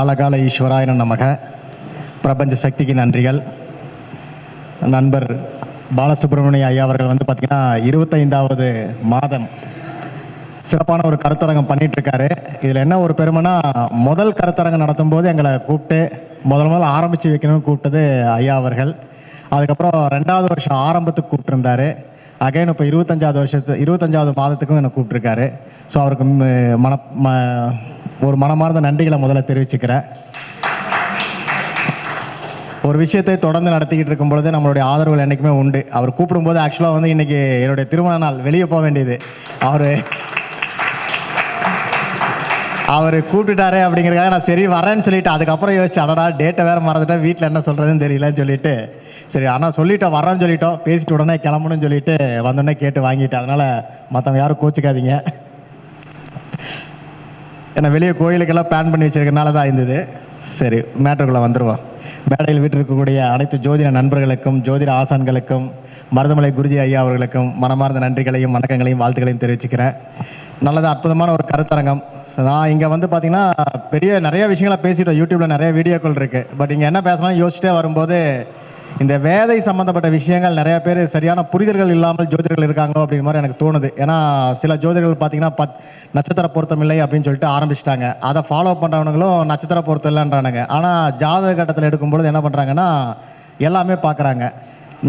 காலகால ஈஸ்வராயன நமக. பிரபஞ்ச சக்திக்கு நன்றிகள். நண்பர் பாலசுப்ரமணிய ஐயா அவர்கள் வந்து பார்த்தீங்கன்னா இருபத்தைந்தாவது மாதம் சிறப்பான ஒரு கருத்தரங்கம் பண்ணிட்டு இருக்காரு இதில் என்ன ஒரு பெருமைனா முதல் கருத்தரங்கம் நடத்தும் போது எங்களை கூப்பிட்டு முதல் முதல்ல ஆரம்பித்து வைக்கணும்னு கூப்பிட்டது ஐயா அவர்கள். அதுக்கப்புறம் ரெண்டாவது வருஷம் ஆரம்பத்துக்கு கூப்பிட்டுருந்தாரு. அகைன் இப்போ இருபத்தஞ்சாவது வருஷத்து இருபத்தஞ்சாவது மாதத்துக்கும் என்னை கூப்பிட்டுருக்காரு. ஸோ அவருக்கு மன ம ஒரு மனமார்ந்த நன்றிகளை முதல்ல தெரிவிச்சுக்கிறேன். ஒரு விஷயத்தை தொடர்ந்து நடத்திக்கிட்டு இருக்கும் பொழுது நம்மளுடைய ஆதரவுகள் என்றைக்குமே உண்டு. அவர் கூப்பிடும்போது ஆக்சுவலாக வந்து இன்றைக்கி என்னுடைய திருமண நாள் வெளியே போக வேண்டியது. அவர் அவர் கூப்பிட்டுட்டாரு அப்படிங்கிறக்காக நான் சரி வரேன்னு சொல்லிட்டு அதுக்கப்புறம் யோசிச்சு அடடா டேட்டை வேறு மறந்துட்டேன் வீட்டில் என்ன சொல்கிறதுன்னு தெரியலன்னு சொல்லிட்டு சரி ஆனால் சொல்லிட்டோம் வரேன்னு சொல்லிட்டோம் பேசிட்டு உடனே கிளம்பணும்னு சொல்லிட்டு வந்தோடனே கேட்டு வாங்கிட்டேன். அதனால் மற்றவங்க யாரும் கோச்சிக்காதீங்க. ஏன்னா வெளியே கோயிலுக்கெல்லாம் பிளான் பண்ணி வச்சிருக்கனால தான் இருந்தது. சரி மேட்டருக்குள்ளே வந்துடுவோம் மேடையில் வீட்டில் இருக்கக்கூடிய அனைத்து ஜோதிட நண்பர்களுக்கும் ஜோதிட ஆசான்களுக்கும் மருதமலை குருஜி ஐயா அவர்களுக்கும் மனமார்ந்த நன்றிகளையும் வணக்கங்களையும் வாழ்த்துக்களையும் தெரிவிச்சுக்கிறேன். நல்லது அற்புதமான ஒரு கருத்தரங்கம். நான் இங்கே வந்து பார்த்தீங்கன்னா பெரிய நிறைய விஷயங்களை பேசிட்டோம். யூடியூப்பில் நிறைய வீடியோக்கள் இருக்குது பட் இங்கே என்ன பேசலாம் யோசிச்சிட்டே வரும்போது இந்த வேதை சம்பந்தப்பட்ட விஷயங்கள் நிறைய பேர் சரியான புரிதல்கள் இல்லாமல் ஜோதிடர்கள் இருக்காங்களோ அப்படிங்கிற மாதிரி எனக்கு தோணுது. ஏன்னா சில ஜோதிடர்கள் பார்த்தீங்கன்னா பத் நட்சத்திர பொருத்தம் இல்லை அப்படின்னு சொல்லிட்டு ஆரம்பிச்சிட்டாங்க. அதை ஃபாலோ பண்ணுறவங்களும் நட்சத்திர பொருத்தம் இல்லைன்றானுங்க. ஆனால் ஜாதக கட்டத்தில் எடுக்கும்பொழுது என்ன பண்ணுறாங்கன்னா எல்லாமே பார்க்குறாங்க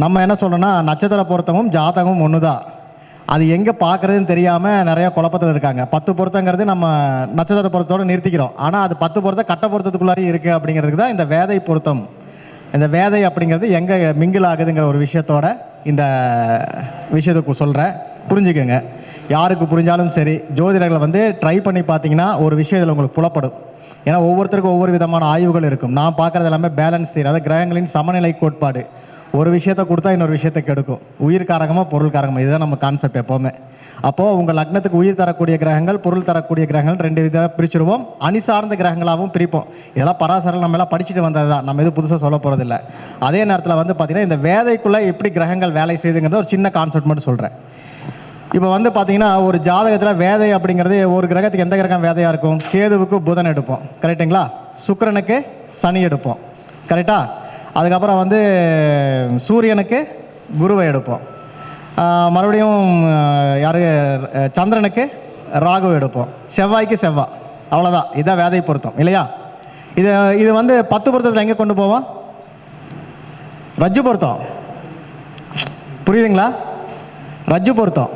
நம்ம என்ன சொல்லணும்னா நட்சத்திர பொருத்தமும் ஜாதகமும் ஒன்று தான் அது எங்கே பார்க்குறதுன்னு தெரியாமல் நிறைய குழப்பத்தில் இருக்காங்க. பத்து பொருத்தங்கிறது நம்ம நட்சத்திர பொருத்தோடு நிறுத்திக்கிறோம். ஆனால் அது பத்து பொருத்தம் கட்ட பொருத்தத்துக்குள்ளாரையும் இருக்குது அப்படிங்கிறதுக்கு தான் இந்த வேதை பொருத்தம். இந்த வேதை அப்படிங்கிறது எங்கே மிங்கிள் ஆகுதுங்கிற ஒரு விஷயத்தோட இந்த விஷயத்துக்கு சொல்கிறேன் புரிஞ்சுக்கோங்க. யாருக்கு புரிஞ்சாலும் சரி ஜோதிடர்களை வந்து ட்ரை பண்ணி பார்த்தீங்கன்னா ஒரு விஷயம் இதில் உங்களுக்கு புலப்படும். ஏன்னா ஒவ்வொருத்தருக்கும் ஒவ்வொரு விதமான ஆய்வுகள் இருக்கும். நான் பார்க்குறது எல்லாமே பேலன்ஸ் தியரி அதாவது கிரகங்களின் சமநிலை கோட்பாடு. ஒரு விஷயத்தை கொடுத்தா இன்னொரு விஷயத்தை கெடுக்கும். உயிர் காரகமாக பொருள் காரகமாக இதுதான் நம்ம கான்செப்ட் எப்போவுமே. அப்போது உங்கள் லக்னத்துக்கு உயிர் தரக்கூடிய கிரகங்கள் பொருள் தரக்கூடிய கிரகங்கள் ரெண்டு விதமாக பிரிச்சுருவோம். அணி சார்ந்த கிரகங்களாகவும் பிரிப்போம். இதெல்லாம் பராசரம் நம்ம எல்லாம் படிச்சுட்டு வந்தது தான் நம்ம எதுவும் புதுசாக சொல்ல போகிறதில்ல அதே நேரத்தில் வந்து பார்த்திங்கன்னா இந்த வேதைக்குள்ளே எப்படி கிரகங்கள் வேலை செய்யுதுங்கிறத ஒரு சின்ன கான்செப்ட் மட்டும் சொல்கிறேன் இப்போ வந்து பார்த்தீங்கன்னா ஒரு ஜாதகத்தில் வேதை அப்படிங்கிறது ஒரு கிரகத்துக்கு எந்த கிரகம் வேதையாக இருக்கும்? கேதுவுக்கு புதன் எடுப்போம். கரெக்டுங்களா சுக்கிரனுக்கு சனி எடுப்போம். கரெக்டாக அதுக்கப்புறம் வந்து சூரியனுக்கு குருவை எடுப்போம். மறுபடியும் யாரு? சந்திரனுக்கு ராகு எடுப்போம். செவ்வாய்க்கு செவ்வாய் அவ்வளோதான் இதான் வேதை பொருத்தம். இல்லையா? இது இது வந்து பத்து பொருத்தத்தில் எங்கே கொண்டு போவோம்? ரஜ்ஜு பொருத்தம். புரியுதுங்களா? ரஜ்ஜு பொருத்தம்.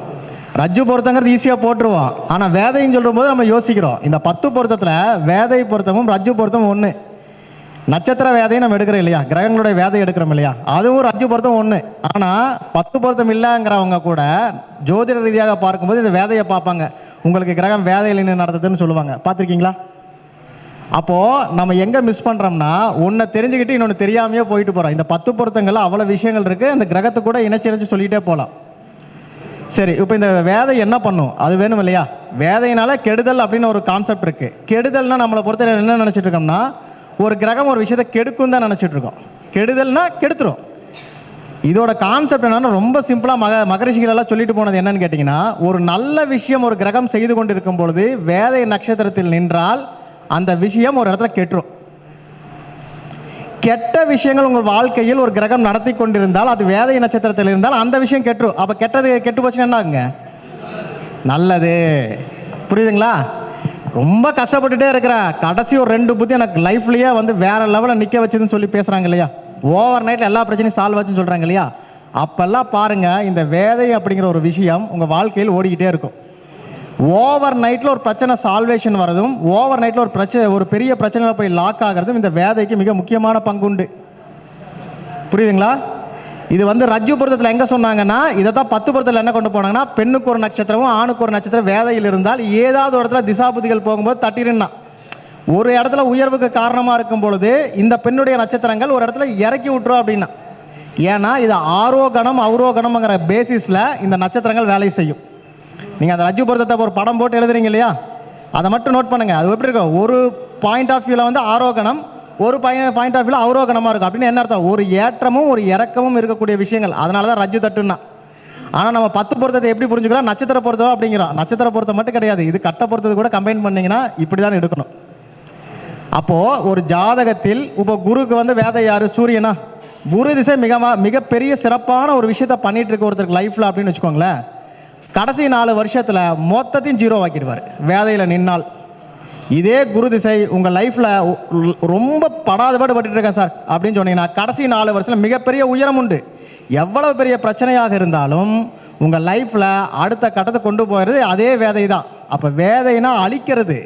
ரஜ்ஜு பொருத்தங்கிறது ஈஸியாக போட்டுருவோம். ஆனால் வேதைன்னு சொல்லும்போது நம்ம யோசிக்கிறோம். இந்த பத்து பொருத்தத்தில் வேதை பொருத்தமும் ரஜ்ஜு பொருத்தமும் ஒன்று நட்சத்திர வேதையும் நம்ம எடுக்கிறோம் இல்லையா? கிரகங்களுடைய வேதை எடுக்கிறோம் இல்லையா? அதுவும் ஒரு அஞ்சு பொருத்தம் ஒன்று ஆனால் பத்து பொருத்தம் இல்லைங்கிறவங்க கூட ஜோதிட ரீதியாக பார்க்கும்போது இந்த வேதையை பார்ப்பாங்க. உங்களுக்கு கிரகம் வேதையில் நடத்துதுன்னு சொல்லுவாங்க. பார்த்துருக்கீங்களா? அப்போது நம்ம எங்கே மிஸ் பண்ணுறோம்னா ஒன்றை தெரிஞ்சுக்கிட்டு இன்னொன்று தெரியாமையே போயிட்டு போகிறோம் இந்த பத்து பொருத்தங்கள் அவ்வளோ விஷயங்கள் இருக்குது இந்த கிரகத்தை கூட இணைச்சிணைச்சி இணைச்சு சொல்லிட்டே போகலாம் சரி இப்போ இந்த வேதை என்ன பண்ணும்? அது வேணும் இல்லையா? வேதையினால கெடுதல் அப்படின்னு ஒரு கான்செப்ட் இருக்குது கெடுதல்னா நம்மளை பொறுத்த என்ன நினச்சிட்டு இருக்கோம்னா ஒரு கிரகம் ஒரு விஷயத்தை கெடுக்கும் தான் நினைச்சிட்டு இருக்கோம். கெடுதல்னா கெடுத்துரும். இதோட கான்செப்ட் என்னன்னா ரொம்ப சிம்பிளாக மக மகரிஷிகள் எல்லாம் சொல்லிட்டு போனது என்னன்னு கேட்டிங்கன்னா ஒரு நல்ல விஷயம் ஒரு கிரகம் செய்து கொண்டிருக்கும் பொழுது வேதை நட்சத்திரத்தில் நின்றால் அந்த விஷயம் ஒரு இடத்துல கெட்டுரும். கெட்ட விஷயங்கள் உங்கள் வாழ்க்கையில் ஒரு கிரகம் நடத்தி கொண்டிருந்தால் அது வேதை நட்சத்திரத்தில் இருந்தால் அந்த விஷயம் கெட்டுரும். அப்போ கெட்டது கெட்டு போச்சுன்னா என்ன ஆகுங்க நல்லது. புரியுதுங்களா? ரொம்ப கஷ்டப்பட்டுட்டே இருக்கிறேன் கடைசி ஒரு ரெண்டு புத்தி எனக்கு லைஃப்லயே வந்து வேற லெவலில் நிற்க வச்சதுன்னு சொல்லி பேசுறாங்க இல்லையா? ஓவர் நைட்ல எல்லா பிரச்சனையும் சால்வ் ஆச்சுன்னு சொல்றாங்க இல்லையா? அப்பெல்லாம் பாருங்க இந்த வேதை அப்படிங்கிற ஒரு விஷயம் உங்க வாழ்க்கையில் ஓடிக்கிட்டே இருக்கும். ஓவர் நைட்ல ஒரு பிரச்சனை சால்வேஷன் வரதும் ஓவர் நைட்ல ஒரு பிரச்சனை ஒரு பெரிய பிரச்சனையில் போய் லாக் ஆகிறதும் இந்த வேதைக்கு மிக முக்கியமான பங்குண்டு புரியுதுங்களா? இது வந்து ரஜ்ஜு பொருத்தத்தில் எங்கே சொன்னாங்கன்னா இதை தான் பத்து பொருத்தத்தில் என்ன கொண்டு போனாங்கன்னா பெண்ணுக்கு ஒரு நட்சத்திரமும் ஆணுக்கு ஒரு நட்சத்திரம் வேதையில் இருந்தால் ஏதாவது ஒரு இடத்துல திசாபுதிகள் போகும்போது தட்டிருன்னா ஒரு இடத்துல உயர்வுக்கு காரணமாக இருக்கும் பொழுது இந்த பெண்ணுடைய நட்சத்திரங்கள் ஒரு இடத்துல இறக்கி விட்டுரும் அப்படின்னா. ஏன்னா இது ஆரோகணம் அவரோகணம்ங்கிற பேசிஸில் இந்த நட்சத்திரங்கள் வேலை செய்யும். நீங்கள் அந்த ரஜ்ஜு பொருத்தத்தை ஒரு படம் போட்டு எழுதுறீங்க இல்லையா? அதை மட்டும் நோட் பண்ணுங்கள் அது எப்படி இருக்கும்? ஒரு பாயிண்ட் ஆஃப் வியூவில் வந்து ஆரோகணம் ஒரு பாயிண்ட் ஆஃப் வியூ அவரோகணமாக இருக்கும். அப்படின்னு என்ன அர்த்தம்? ஒரு ஏற்றமும் ஒரு இறக்கமும் இருக்கக்கூடிய விஷயங்கள். அதனால தான் ரஜ்ஜு தட்டுன்னா. ஆனால் நம்ம பத்து பொருத்தத்தை எப்படி புரிஞ்சுக்கிறோம்? நட்சத்திர பொருத்தம் அப்படிங்கிறோம். நட்சத்திர பொருத்தம் மட்டும் கிடையாது. இது கட்ட பொருத்தத்தை கூட கம்பைன் பண்ணிங்கன்னா இப்படி தான் எடுக்கணும். அப்போது ஒரு ஜாதகத்தில் இப்போ குருக்கு வந்து வேதை யார்? சூரியனா? குரு திசை மிக மிகப்பெரிய சிறப்பான ஒரு விஷயத்த பண்ணிட்டு இருக்க ஒருத்தருக்கு லைஃப்பில் அப்படின்னு வச்சுக்கோங்களேன். கடைசி நாலு வருஷத்தில் மொத்தத்தையும் ஜீரோ ஆக்கிடுவார். வேதையில் நின்னால். இதே குரு திசை உங்க லைஃப்ல ரொம்ப படாதபாடு பட்டு இருக்கேன் சார்? அப்படின்னு சொன்னீங்கன்னா கடைசி நாலு வருஷத்தில் மிகப்பெரிய உயரம் உண்டு. எவ்வளவு பெரிய பிரச்சனையாக இருந்தாலும் உங்க லைஃப்ல அடுத்த கட்டத்தை கொண்டு போகிறது அதே வேதை தான் அப்ப வேதைனா அழிக்கிறது.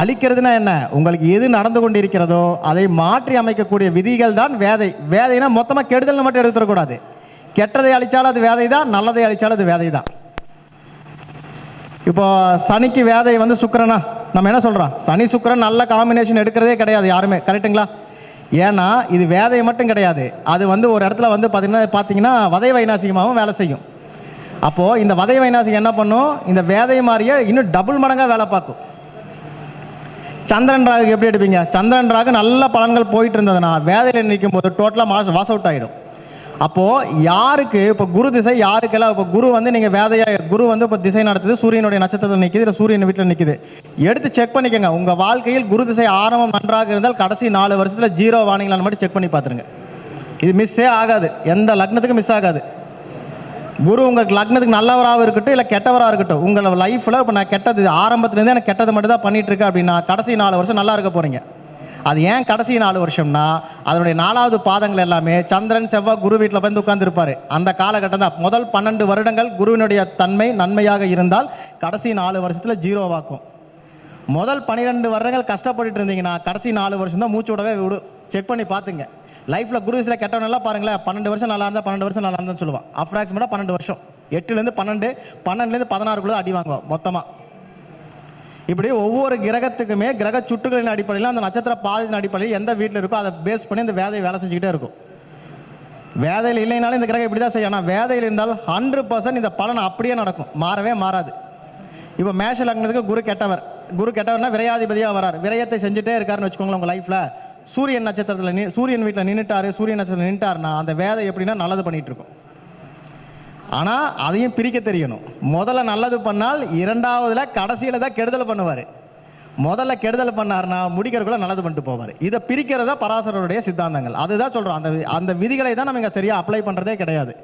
அழிக்கிறதுனா என்ன? உங்களுக்கு எது நடந்து கொண்டிருக்கிறதோ அதை மாற்றி அமைக்கக்கூடிய விதிகள் தான் வேதை. வேதைனா மொத்தமாக கெடுதல் மட்டும் எடுத்துடக்கூடாது. கெட்டதை அழிச்சாலும் அது வேதை தான் நல்லதை அழிச்சாலும் அது வேதை தான் இப்போ சனிக்கு வேதை வந்து சுக்கரனா? நம்ம என்ன சொல்கிறோம் சனி சுக்கரன் நல்ல காம்பினேஷன் எடுக்கிறதே கிடையாது யாருமே. கரெக்ட்டுங்களா ஏன்னா இது வேதை மட்டும் கிடையாது. அது வந்து ஒரு இடத்துல வந்து பார்த்தீங்கன்னா பார்த்தீங்கன்னா வதை வைநாசிகமாகவும் வேலை செய்யும். அப்போது இந்த வதை வைநாசிகம் என்ன பண்ணும்? இந்த வேதை மாதிரியே இன்னும் டபுள் மடங்காக வேலை பார்க்கும். சந்திரன் ராகு எப்படி எடுப்பீங்க? சந்திரன் ராகு நல்ல பலன்கள் போயிட்டு இருந்ததுன்னா வேதையில் நிற்கும் போது டோட்டலாக மாஸ் வாஸ் அவுட் ஆகிடும் அப்போ யாருக்கு இப்போ குரு திசை யாருக்கெல்லாம் இப்போ குரு வந்து நீங்க வேதையா குரு வந்து இப்போ திசை நடத்துது சூரியனுடைய நட்சத்திரத்தில் நிற்குது இல்லை சூரியன் வீட்டில் நிற்குது எடுத்து செக் பண்ணிக்கோங்க. உங்க வாழ்க்கையில் குரு திசை ஆரம்பம் நன்றாக இருந்தால் கடைசி நாலு வருஷத்துல ஜீரோ வானிங்களான்னு மட்டும் செக் பண்ணி பார்த்துருங்க. இது மிஸ்ஸே ஆகாது. எந்த லக்னத்துக்கும் மிஸ் ஆகாது. குரு உங்கள் லக்னத்துக்கு நல்லவராக இருக்கட்டும் இல்லை கெட்டவராக இருக்கட்டும் உங்கள் லைஃப்பில் இப்போ நான் கெட்டது ஆரம்பத்துலேருந்து எனக்கு கெட்டது மட்டும் தான் பண்ணிட்டு இருக்கேன் அப்படின்னா கடைசி நாலு வருஷம் நல்லா இருக்க போறீங்க. அது ஏன் கடைசி நாலு வருஷம்னா அதனுடைய நாலாவது பாதங்கள் எல்லாமே சந்திரன் செவ்வாய் குரு வீட்டில் வந்து உட்கார்ந்துருப்பார். அந்த காலகட்டம் தான். முதல் பன்னெண்டு வருடங்கள் குருவினுடைய தன்மை நன்மையாக இருந்தால் கடைசி நாலு வருஷத்தில் ஜீரோவாக்கும். முதல் பன்னிரெண்டு வருடங்கள் கஷ்டப்பட்டுட்டு இருந்தீங்கன்னா கடைசி நாலு வருஷம் தான் மூச்சு விடவே விடு. செக் பண்ணி பார்த்துங்க லைஃப்பில் குரு சில கெட்டவனெல்லாம் பாருங்களேன் பன்னெண்டு வருஷம் நல்லா இருந்தால் பன்னெண்டு வருஷம் நல்லா இருந்தான்னு சொல்லுவான். அப்ராக்சிமேட்டாக பன்னெண்டு வருஷம். எட்டுலேருந்து பன்னெண்டு பன்னெண்டுலேருந்து பதினாறுக்குள்ளே அடி வாங்குவோம் மொத்தமாக இப்படி ஒவ்வொரு கிரகத்துக்குமே கிரக சுட்டுகளின் அடிப்படையில் அந்த நட்சத்திர பாதையின் அடிப்படையில் எந்த வீட்டில் இருக்கோ அதை பேஸ் பண்ணி இந்த வேதையை வேலை செஞ்சுக்கிட்டே இருக்கும். வேதையில் இல்லைனாலும் இந்த கிரகம் இப்படி தான் செய்யும். ஆனால் வேதையில் இருந்தால் ஹண்ட்ரட் பர்சன்ட் இந்த பலன் அப்படியே நடக்கும். மாறவே மாறாது. இப்போ மேஷ லக்னத்துக்கு குரு கெட்டவர். குரு கெட்டவர்னா விரையாதிபதியாக வரார். விரயத்தை செஞ்சுட்டே இருக்காருன்னு வச்சுக்கோங்களேன் உங்கள் லைஃப்பில் சூரியன் நட்சத்திரத்தில் சூரியன் வீட்டில் நின்றுட்டாரு சூரியன் நட்சத்திரத்தில் நின்றுட்டாருன்னா அந்த வேதை எப்படின்னா நல்லது பண்ணிகிட்டு இருக்கும். ஆனால் அதையும் பிரிக்க தெரியணும். முதல்ல நல்லது பண்ணால் இரண்டாவதுல கடைசியில தான் கெடுதல் பண்ணுவார். முதல்ல கெடுதல் பண்ணாருன்னா முடிக்கிறதுக்குள்ள நல்லது பண்ணிட்டு போவார். இதை பிரிக்கிறதா பராசரருடைய சித்தாந்தங்கள். அதுதான் சொல்றோம். அந்த அந்த விதிகளை தான் நம்ம இங்க சரியா அப்ளை பண்றதே கிடையாது.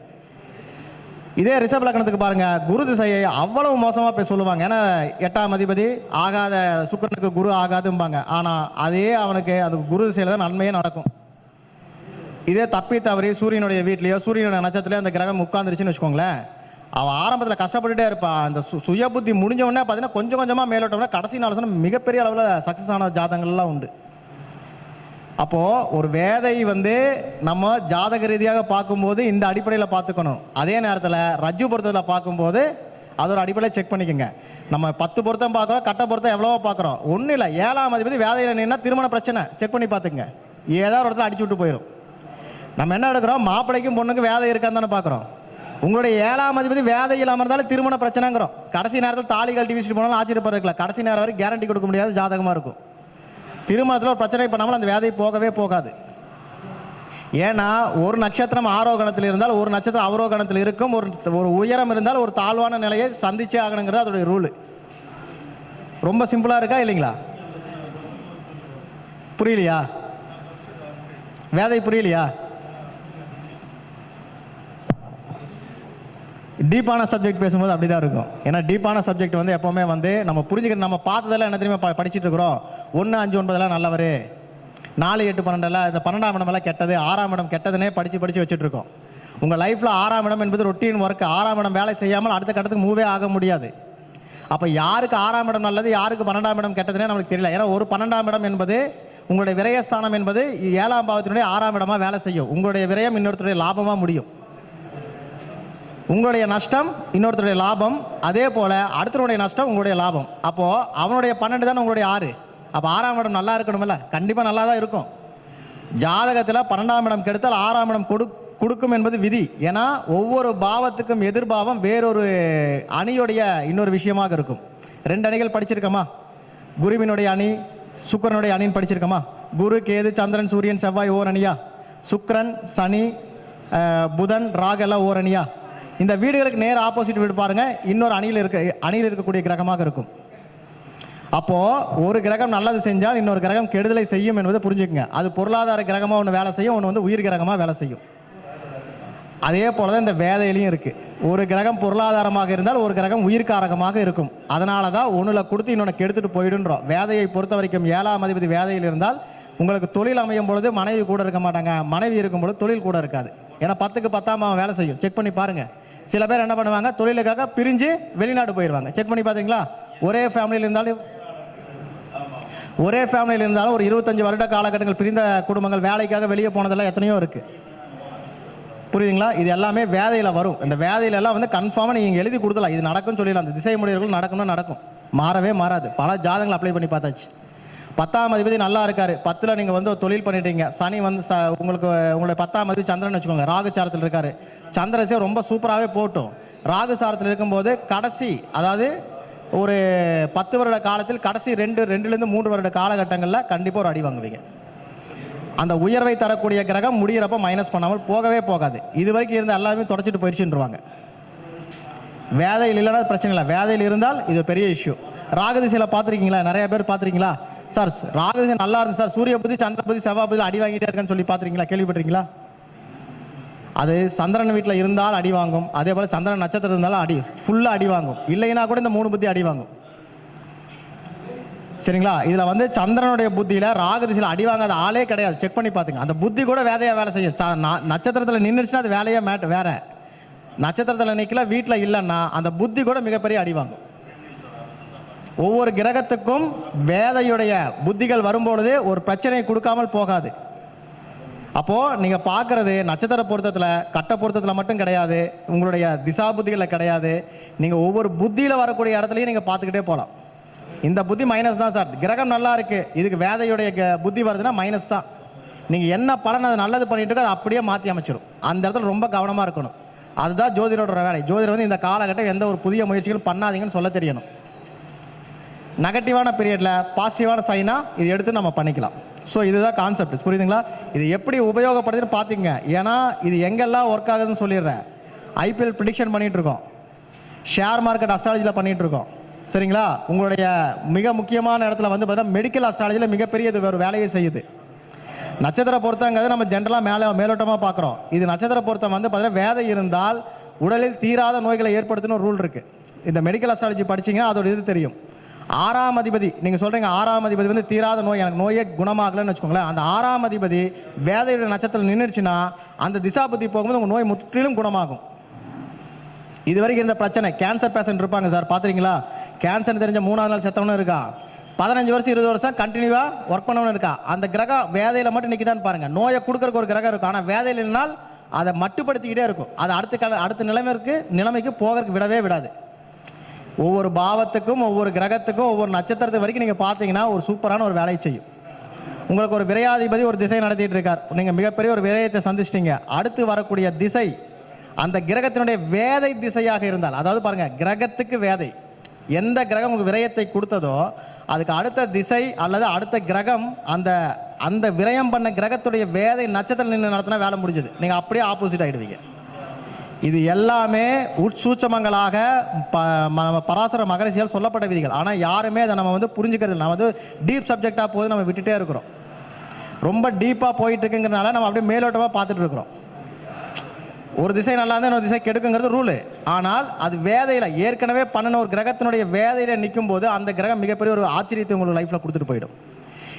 இதே ரிஷப் லக்னத்துக்கு பாருங்க. குரு திசையை அவ்வளவு மோசமா போய் சொல்லுவாங்க. ஏன்னா எட்டாம் அதிபதி ஆகாத சுக்கிரனுக்கு குரு ஆகாதும்பாங்க. ஆனா அதே அவனுக்கு அது குரு திசையில தான் நன்மையே நடக்கும். இதே தப்பி தவறி சூரியனுடைய வீட்லையோ சூரியனுடைய நட்சத்திரத்திலயோ அந்த கிரகம் உட்கார்ந்துருச்சுன்னு வச்சுக்கோங்களேன் அவன் ஆரம்பத்தில் கஷ்டப்பட்டுட்டே இருப்பான். அந்த சுய புத்தி முடிஞ்சவொடனே பார்த்தீங்கன்னா கொஞ்சம் கொஞ்சமாக மேலோட்டம்னா கடைசி நாள் சொன்னால் மிகப்பெரிய அளவில் சக்ஸஸ் ஆன ஜாதகங்கள்லாம் உண்டு. அப்போது ஒரு வேதை வந்து நம்ம ஜாதக ரீதியாக பார்க்கும்போது இந்த அடிப்படையில் பார்த்துக்கணும். அதே நேரத்தில் ரஜ்ஜு பொருத்தத்தில் பார்க்கும்போது அதோட அடிப்படையில் செக் பண்ணிக்கோங்க. நம்ம பத்து பொருத்தம் பார்க்குறோம் கட்ட பொருத்தம் எவ்வளவோ பார்க்குறோம். ஒன்றும் இல்லை ஏழாம் அதிபதி வேதையில் நின்னா திருமண பிரச்சனை செக் பண்ணி பார்த்துங்க ஏதாவது ஒரு இடத்துல அடிச்சு விட்டு போயிடும் நம்ம என்ன எடுக்கிறோம் மாப்பிள்ளைக்கும் பொண்ணுக்கும் வேதை இருக்கான்னு தானே பார்க்குறோம். உங்களுடைய ஏழாம் அதிபதி வேதையில் அமர்ந்தாலும் திருமண பிரச்சனைங்கிறோம். கடைசி நேரத்தில் தாலி கழட்டி வீசிட்டு போனாலும் ஆச்சரியப்படுறதுல கடைசி நேரம் வரைக்கும் கேரண்டி கொடுக்க முடியாது ஜாதகமாக இருக்கும். திருமணத்தில் ஒரு பிரச்சனை பண்ணாமல் அந்த வேதை போகவே போகாது. ஏன்னா ஒரு நட்சத்திரம் ஆரோகணத்தில் இருந்தால் ஒரு நட்சத்திரம் அவரோகணத்தில் இருக்கும். ஒரு ஒரு உயரம் இருந்தால் ஒரு தாழ்வான நிலையை சந்திச்சே ஆகணுங்கிறது அதோடைய ரூல் ரொம்ப சிம்பிளாக இருக்கா இல்லைங்களா? புரியலையா? வேதை புரியலையா? டீப்பான சப்ஜெக்ட் பேசும்போது அப்படிதான் இருக்கும். ஏன்னா டீப்பான சப்ஜெக்ட் வந்து எப்போவுமே வந்து நம்ம புரிஞ்சுக்கிற நம்ம பார்த்ததெல்லாம் என்ன தெரியுமா ப- இருக்கிறோம். ஒன்று அஞ்சு ஒன்பதெல்லாம் நல்லவர். நாலு எட்டு பன்னெண்டெல்லாம் இந்த பன்னெண்டாம் இடமெல்லாம் கெட்டது ஆறாம் இடம் கெட்டதுனே படித்து படிச்சு வச்சுட்டு இருக்கோம். உங்கள் லைஃப்பில் ஆறாம் இடம் என்பது ரொட்டீன் ஒர்க் ஆறாம் இடம் வேலை செய்யாமல் அடுத்த கட்டத்துக்கு மூவே ஆக முடியாது. அப்போ யாருக்கு ஆறாம் இடம் நல்லது யாருக்கு பன்னெண்டாம் இடம் கெட்டதுனே நமக்கு தெரியல. ஏன்னா ஒரு பன்னெண்டாம் இடம் என்பது உங்களுடைய விரயஸ்தானம் என்பது ஏழாம் பாவத்தினுடைய ஆறாம் இடமா வேலை செய்யும். உங்களுடைய விரயம் இன்னொருத்தருடைய லாபமாக முடியும். உங்களுடைய நஷ்டம் இன்னொருத்தருடைய லாபம் அதே போல அடுத்தருடைய நஷ்டம் உங்களுடைய லாபம். அப்போ அவனுடைய பன்னெண்டு தானே உங்களுடைய ஆறு? அப்போ ஆறாம் இடம் நல்லா இருக்கணும்ல கண்டிப்பா நல்லா தான் இருக்கும். ஜாதகத்தில் பன்னெண்டாம் இடம் கெடுத்தால் ஆறாம் இடம் கொடு கொடுக்கும் என்பது விதி. ஏன்னா ஒவ்வொரு பாவத்துக்கும் எதிர்பாவம் வேறொரு அணியுடைய இன்னொரு விஷயமாக இருக்கும். ரெண்டு அணிகள் படிச்சிருக்கோமா? குருவினுடைய அணி சுக்கரனுடைய அணின்னு படிச்சிருக்கோமா? குரு கேது சந்திரன் சூரியன் செவ்வாய் ஓர் அணியா? சுக்கரன் சனி புதன் ராகெல்லாம் ஓர் அணியா? இந்த வீடுகளுக்கு நேர் ஆப்போசிட் வீடு பாருங்க. இன்னொரு அணியில் இருக்க. அணியில் இருக்கக்கூடிய கிரகமாக இருக்கும். அப்போ ஒரு கிரகம் நல்லது செஞ்சால் இன்னொரு கிரகம் கெடுதலை செய்யும் என்பதை புரிஞ்சுக்கங்க. அது பொருளாதார கிரகமாக ஒன்று வேலை செய்யும் ஒன்று வந்து உயிர் கிரகமாக வேலை செய்யும். அதே போல தான் இந்த வேதையிலையும் இருக்கு. ஒரு கிரகம் பொருளாதாரமாக இருந்தால் ஒரு கிரகம் உயிர்காரகமாக இருக்கும். அதனால தான் ஒன்றில் கொடுத்து இன்னொன்று கெடுத்துட்டு போயிடுன்றோம். வேதையை பொறுத்த வரைக்கும் ஏழாம் அதிபதி வேதையில் இருந்தால் உங்களுக்கு தொழில் அமையும் பொழுது மனைவி கூட இருக்க மாட்டாங்க. மனைவி இருக்கும் பொழுது தொழில் கூட இருக்காது. ஏன்னா பத்துக்கு பத்தாம் வேலை செய்யும். செக் பண்ணி பாருங்கள் சில பேர் என்ன பண்ணுவாங்க தொழிலுக்காக பிரிஞ்சு வெளிநாடு போயிடுவாங்க. செக் பண்ணி பார்த்தீங்களா ஒரே ஃபேமிலியில் இருந்தாலும் ஒரே ஃபேமிலியில் இருந்தாலும் ஒரு இருபத்தஞ்சு வருட காலகட்டங்கள் பிரிந்த குடும்பங்கள் வேலைக்காக வெளியே போனதெல்லாம் எத்தனையோ இருக்கு. புரியுதுங்களா? இது எல்லாமே வேதையில் வரும். இந்த வேதையில எல்லாம் வந்து கன்ஃபார்மாக நீங்கள் எழுதி கொடுக்கலாம். இது நடக்கும்னு சொல்லிடலாம். அந்த திசை முடிவுகள் நடக்கணும் நடக்கும். மாறவே மாறாது. பல ஜாதகங்கள் அப்ளை பண்ணி பார்த்தாச்சு. பத்தாம் அதிபதி நல்லா இருக்காரு. பத்தில் நீங்கள் வந்து ஒரு தொழில் பண்ணிட்டீங்க. சனி வந்து ச உங்களுக்கு உங்களுடைய பத்தாம் அதிபதி சந்திரன் வச்சுக்கோங்க. ராகுச்சாரத்தில் இருக்காரு. சந்திரசே ரொம்ப சூப்பராகவே போட்டும். ராகுசாரத்தில் இருக்கும்போது கடைசி அதாவது ஒரு பத்து வருட காலத்தில் கடைசி ரெண்டு ரெண்டுலேருந்து மூன்று வருட காலகட்டங்களில் கண்டிப்பாக ஒரு அடி வாங்குவீங்க. அந்த உயர்வை தரக்கூடிய கிரகம் முடிகிறப்ப மைனஸ் பண்ணாமல் போகவே போகாது. இது வரைக்கும் இருந்த எல்லாமே தொடச்சிட்டு போயிடுச்சுன்றவாங்க. வேதையில் இல்லைன்னா பிரச்சனை இல்லை. வேதையில் இருந்தால் இது பெரிய இஷ்யூ ராகதிசையில் பார்த்துருக்கீங்களா? நிறைய பேர் பார்த்துருக்கீங்களா? சார் ராகதிசை நல்லா இருக்கு சார். சூரிய புதி செவ்வாபதி அடி வாங்கிட்டே இருக்கான்னு சொல்லி பார்த்துருக்கீங்களா? கேள்விப்பட்டிருக்கீங்களா? அது சந்திரன் வீட்டில் இருந்தால் அடி வாங்கும். அதே போல் சந்திரன் நட்சத்திரம் இருந்தாலும் அடி ஃபுல்லாக அடி வாங்கும். இல்லைன்னா கூட இந்த மூணு புத்தி அடி வாங்கும். சரிங்களா? இதில் வந்து சந்திரனுடைய புத்தியில் ராகு அடி வாங்காத ஆளே கிடையாது. செக் பண்ணி பார்த்துங்க. அந்த புத்தி கூட வேலையா வேலை செய்யும். நட்சத்திரத்தில் நின்றுச்சுன்னா அது வேலையே மேட் வேற. நட்சத்திரத்தில் நிக்கல வீட்டில் இல்லைன்னா அந்த புத்தி கூட மிகப்பெரிய அடி வாங்கும். ஒவ்வொரு கிரகத்துக்கும் வேதையுடைய புத்திகள் வரும்பொழுது ஒரு பிரச்சனையை கொடுக்காமல் போகாது. அப்போ நீங்க பார்க்குறது நட்சத்திர பொருத்தத்துல கட்ட பொருத்தத்துல மட்டும் கிடையாது உங்களுடைய திசா புத்திகள கிடையாது. நீங்க ஒவ்வொரு புத்தியில வரக்கூடிய இடத்துலயும் நீங்க பார்த்துக்கிட்டே போகலாம் இந்த புத்தி மைனஸ் தான் சார். கிரகம் நல்லா இருக்கு. இதுக்கு வேதையுடைய க- புத்தி வருதுன்னா மைனஸ் தான். நீங்க என்ன பலன் அது நல்லது பண்ணிட்டு இருக்கோ அதை அப்படியே மாத்தி அமைச்சிடும் அந்த இடத்துல ரொம்ப கவனமா இருக்கணும். அதுதான் ஜோதிடரோட வேலை. ஜோதிடர் வந்து இந்த காலகட்டம் எந்த ஒரு புதிய முயற்சிகளும் பண்ணாதீங்கன்னு சொல்ல தெரியணும். நெகட்டிவான பீரியடில் பாசிட்டிவான சைனா இது எடுத்து நம்ம பண்ணிக்கலாம். ஸோ இதுதான் கான்செப்ட் புரியுதுங்களா? இது எப்படி உபயோகப்படுதுன்னு பார்த்துங்க ஏன்னா இது எங்கெல்லாம் ஒர்க் ஆகுதுன்னு சொல்லிடுறேன். ஐபிஎல் ப்ரிடிக்ஷன் பண்ணிகிட்ருக்கோம் ஷேர் மார்க்கெட் அஸ்ட்ராலஜியில் பண்ணிகிட்ருக்கோம் சரிங்களா? உங்களுடைய மிக முக்கியமான இடத்துல வந்து பார்த்தா மெடிக்கல் அஸ்ட்ராலஜியில் மிகப்பெரிய இது ஒரு வேலையை செய்யுது. நட்சத்திர பொருத்தங்கிறது நம்ம ஜென்ரலாக மேலே மேலோட்டமாக பார்க்குறோம். இது நட்சத்திர பொருத்தம் வந்து பார்த்தீங்கன்னா வேதை இருந்தால் உடலில் தீராத நோய்களை ஏற்படுத்தணும் ஒரு ரூல் இருக்குது இந்த மெடிக்கல் அஸ்ட்ராலஜி படிச்சீங்கன்னா அதோட இது தெரியும். ஆறாம் அதிபதி நீங்க சொல்றீங்க ஆறாம் அதிபதி வந்து தீராத நோய் எனக்கு நோயே குணமாகலன்னு வச்சுக்கோங்களேன். அந்த ஆறாம் அதிபதி வேதையுடைய நட்சத்திரம் நின்றுச்சுன்னா அந்த திசாபதி போகும்போது உங்க நோய் முற்றிலும் குணமாகும். இது வரைக்கும் இந்த பிரச்சனை கேன்சர் பேஷண்ட் இருப்பாங்க சார் பார்த்துறீங்களா கேன்சர் தெரிஞ்ச மூணாவது நாள் செத்தவனும் இருக்கா? பதினஞ்சு வருஷம் இருபது வருஷம் கண்டினியூவா ஒர்க் பண்ணவனும் இருக்கா? அந்த கிரகம் வேதையில மட்டும் நிற்கிதான்னு பாருங்க. நோயை கொடுக்குறக்கு ஒரு கிரகம் இருக்கும். ஆனால் வேதையில் அதை மட்டுப்படுத்திக்கிட்டே இருக்கும். அது அடுத்த அடுத்த நிலைமைக்கு நிலைமைக்கு போகிறதுக்கு விடவே விடாது. ஒவ்வொரு பாவத்துக்கும் ஒவ்வொரு கிரகத்துக்கும் ஒவ்வொரு நட்சத்திரத்து வரைக்கும் நீங்கள் பார்த்தீங்கன்னா ஒரு சூப்பரான ஒரு வேலையை செய்யும். உங்களுக்கு ஒரு விரையாதிபதி ஒரு திசை நடத்திட்டு இருக்கார். நீங்கள் மிகப்பெரிய ஒரு விரயத்தை சந்திச்சிட்டீங்க. அடுத்து வரக்கூடிய திசை அந்த கிரகத்தினுடைய வேதை திசையாக இருந்தால் அதாவது பாருங்க கிரகத்துக்கு வேதை. எந்த கிரகம் உங்களுக்கு விரயத்தை கொடுத்ததோ அதுக்கு அடுத்த திசை அல்லது அடுத்த கிரகம் அந்த அந்த விரயம் பண்ண கிரகத்துடைய வேதை நட்சத்திரம் நின்று நடத்தினா வேலை முடிஞ்சது. நீங்கள் அப்படியே ஆப்போசிட் ஆகிடுவீங்க இது எல்லாமே உட்சூச்சமங்களாக ப- ம- நம்ம பராசர மகரிஷியால் சொல்லப்பட்ட விதிகள். ஆனால் யாருமே அதை நம்ம வந்து புரிஞ்சுக்கிறது இல்லை. நம்ம வந்து டீப் சப்ஜெக்டாக போது நம்ம விட்டுட்டே இருக்கிறோம். ரொம்ப டீப்பாக போயிட்டு இருக்குங்கிறனால நம்ம அப்படியே மேலோட்டமாக பார்த்துட்டு இருக்கிறோம். ஒரு திசை நல்லா இருந்தால் இன்னொரு திசை கெடுக்குங்கிறது ரூலு ஆனால் அது வேதையில் ஏற்கனவே பண்ணின ஒரு கிரகத்தினுடைய வேதையில் நிற்கும் போது அந்த கிரகம் மிகப்பெரிய ஒரு ஆச்சரியத்தை உங்களுக்கு லைஃப்பில் கொடுத்துட்டு போயிடும்.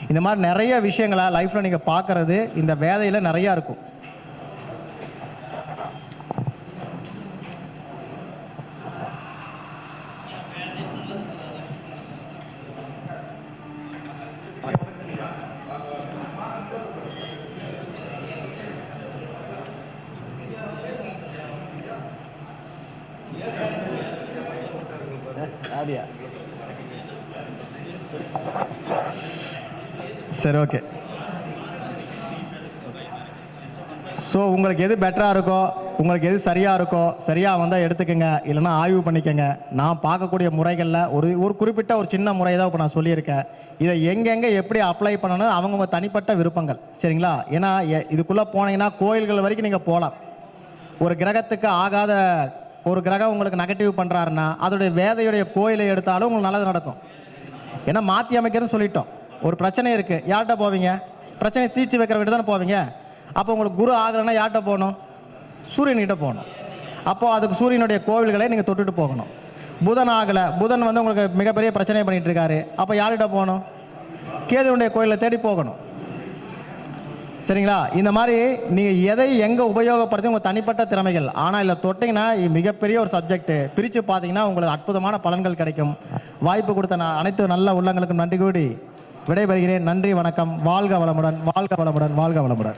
இந்த மாதிரி நிறைய விஷயங்களை லைஃப்பில் நீங்கள் பார்க்கறது இந்த வேதையில் நிறையா இருக்கும். சரி ஓகே ஸோ உங்களுக்கு எது பெட்டராக இருக்கோ உங்களுக்கு எது சரியாக இருக்கோ சரியாக வந்தால் எடுத்துக்கங்க. இல்லைன்னா ஆய்வு பண்ணிக்கோங்க. நான் பார்க்கக்கூடிய முறைகளில் ஒரு ஒரு குறிப்பிட்ட ஒரு சின்ன முறை தான் இப்போ நான் சொல்லியிருக்கேன். இதை எங்கெங்கே எப்படி அப்ளை பண்ணணும் அவங்கவுங்க தனிப்பட்ட விருப்பங்கள். சரிங்களா? ஏன்னா எ- இதுக்குள்ளே போனீங்கன்னா கோயில்கள் வரைக்கும் நீங்கள் போகலாம் ஒரு கிரகத்துக்கு ஆகாத ஒரு கிரகம் உங்களுக்கு நெகட்டிவ் பண்ணுறாருன்னா அதோடைய வேதையுடைய கோயிலை எடுத்தாலும் உங்களுக்கு நல்லது நடக்கும். ஏன்னா மாற்றி அமைக்கிறதுன்னு சொல்லிட்டோம். ஒரு பிரச்சனை இருக்குது யார்கிட்ட போவீங்க? பிரச்சனை தீர்த்து வைக்கிற விட்டு தானே போவீங்க? அப்போ உங்களுக்கு குரு ஆகலைன்னா யார்கிட்ட போகணும்? சூரியன்கிட்ட போகணும். அப்போது அதுக்கு சூரியனுடைய கோவில்களை நீங்கள் தொட்டுட்டு போகணும். புதன் ஆகலை. புதன் வந்து உங்களுக்கு மிகப்பெரிய பிரச்சனை பண்ணிகிட்டு இருக்காரு. அப்போ யார்கிட்ட போகணும்? கேதுனுடைய கோயிலை தேடி போகணும். சரிங்களா? இந்த மாதிரி நீங்கள் எதை எங்கே உபயோகப்படுத்தி உங்கள் தனிப்பட்ட திறமைகள்? ஆனால் இல்லை தொட்டிங்கன்னா இது மிகப்பெரிய ஒரு சப்ஜெக்ட் பிரித்து பார்த்தீங்கன்னா உங்களுக்கு அற்புதமான பலன்கள் கிடைக்கும். வாய்ப்பு கொடுத்த நான் அனைத்து நல்ல உள்ளங்களுக்கும் நன்றி கூடி. விடைபெறுகிறேன். நன்றி வணக்கம். வாழ்க வளமுடன் வாழ்க வளமுடன் வாழ்க வளமுடன்.